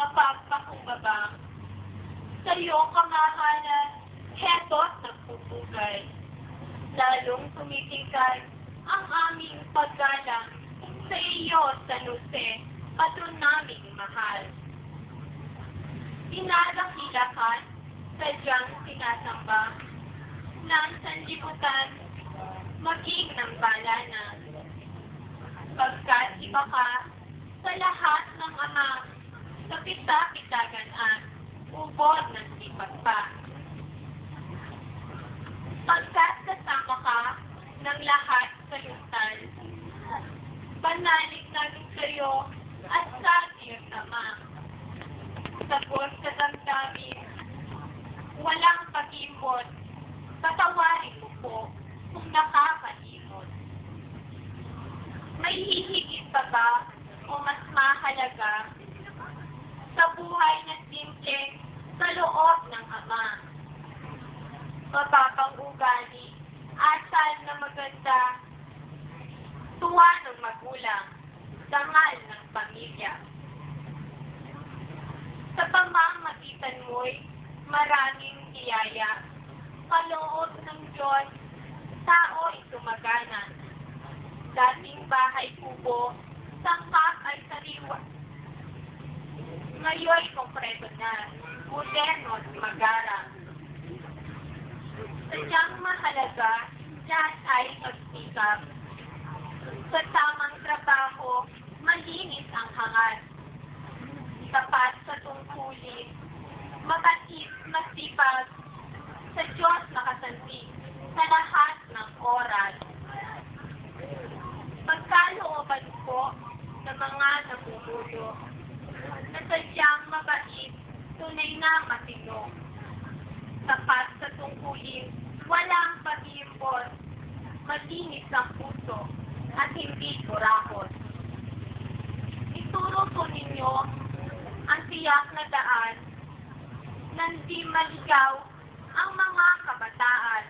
mapagpakumbaba. Sa iyong kamahalan, heto't nagpupugay. Lalong tumitigay ang aming paggalang sa iyo, San Jose, patron naming mahal. Dinadakilakan, sadyang sinasamba, ng sanlibutan, maging ng balanan. Pagkat iba ka sa lahat ng ama, sa pita-pitagan at ubod ng sipat pa. Pagkat kasama ka ng lahat sa lutan, banalig namin sa iyo at sa iyong ama. Tapos sa damdamin, walang pag-imot, patawarin mo po kung nakakalimot. May hihigit pa ba o mas mahalaga sa buhay na simple sa loob ng Ama? Mababang ugali, asal na maganda, tuwa ng magulang, dangal ng pamilya. Sa pamamagitan mo'y maraming biyaya, kaloob ng Diyos, tao'y tumagana. Dating bahay kubo, sangkap ay sariwa. Ngayon konkreto na, moderno at magarang. Sadyang mahalaga, lahat ay magsikap. Sa ang hangat. Tapat sa tungkulin, mabait, masipag, sa Diyos nakasanti, sa lahat ng oras. Pagkalooban po sa mga namumulo, na sadyang mabait, tunay na matino. Tapat sa tungkulin, walang pag-iimpor, malinis ang puso, at hindi kurakot. Ninyo ang tiyak na daan na hindi maligaw ang mga kabataan.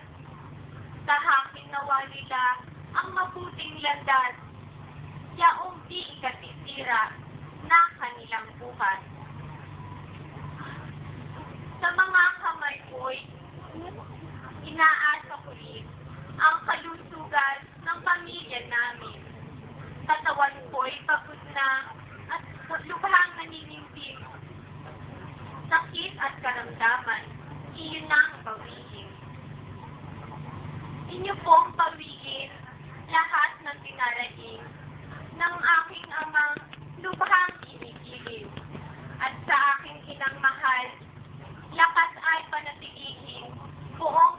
Tahakin nawa nila ang mabuting landas, yaong di ikatitira na kanilang buhay. Sa mga kamay ko'y inaasa ko rin ang kalusugan ng pamilya namin. Katawan ko'y pagod na at lubhang naninimtim. Sakit at karamdaman, iyon ang pawiin. Inyo pong pawiin lahat ng pinaraing ng aking amang lubhang inigilin. At sa aking inang mahal, lakas ay panatilihin, buong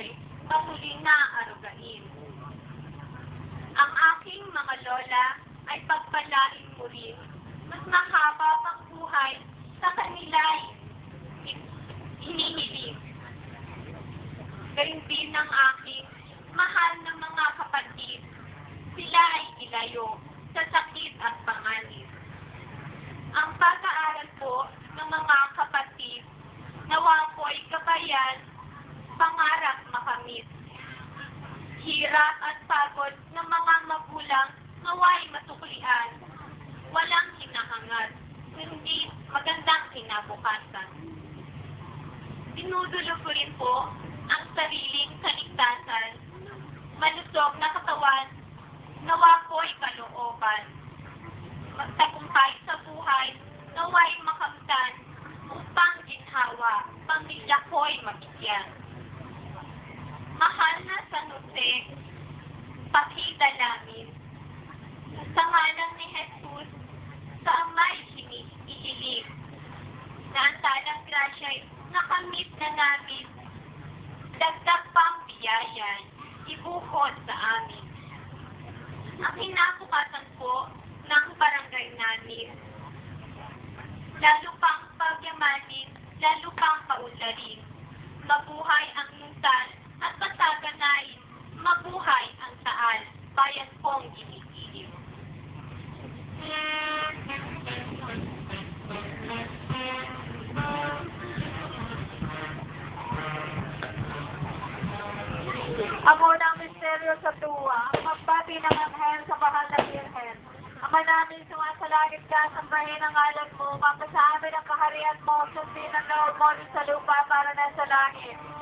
pamilya ko'y patuloy na arugain. Ang aking mga lola ay pagpalain mo rin, mas mahaba pang buhay sa kanila'y hinihiling. Gayun din ng aking mahal na mga kapatid, sila ay ilayo sa sakit at panganib. Ang pag-aaral po ng mga kapatid, nawa po ay kabayan, pangarap makamit. Hirap at pagod ng mga magulang naway matuklian, walang hinahangad, kundi magandang kinabukasan. Dinudulo ko rin po ang sariling kaligtasan, malusog na katawan, nawa ko'y kalooban. Magtagumpay sa buhay, naway makamtan, upang ginhawa, pamilya ko'y mabigyan. Mahal na San Jose, pakidalamin, sa ngalan ni Jesus, sa amay hinihiling, na ang talang grasya'y nakamit na namin, dagdag pang biyaya, ibuhod sa amin. Ang kinabukasan po ng barangay namin, lalo pang pagyamanin, lalo pang paunlarin, mabuhay ang lutan at pataganain, mabuhay ang taal, bayan kong ginigilim. Amo ng misteryo sa tuwa, magbati ng anghel sa bahal ng Birhen. Ama namin, sumasalangit ka, sambahin ang ngalan mo, mapa sa amin ang kaharian mo, sundin ang loob mo sa lupa para nasa langit.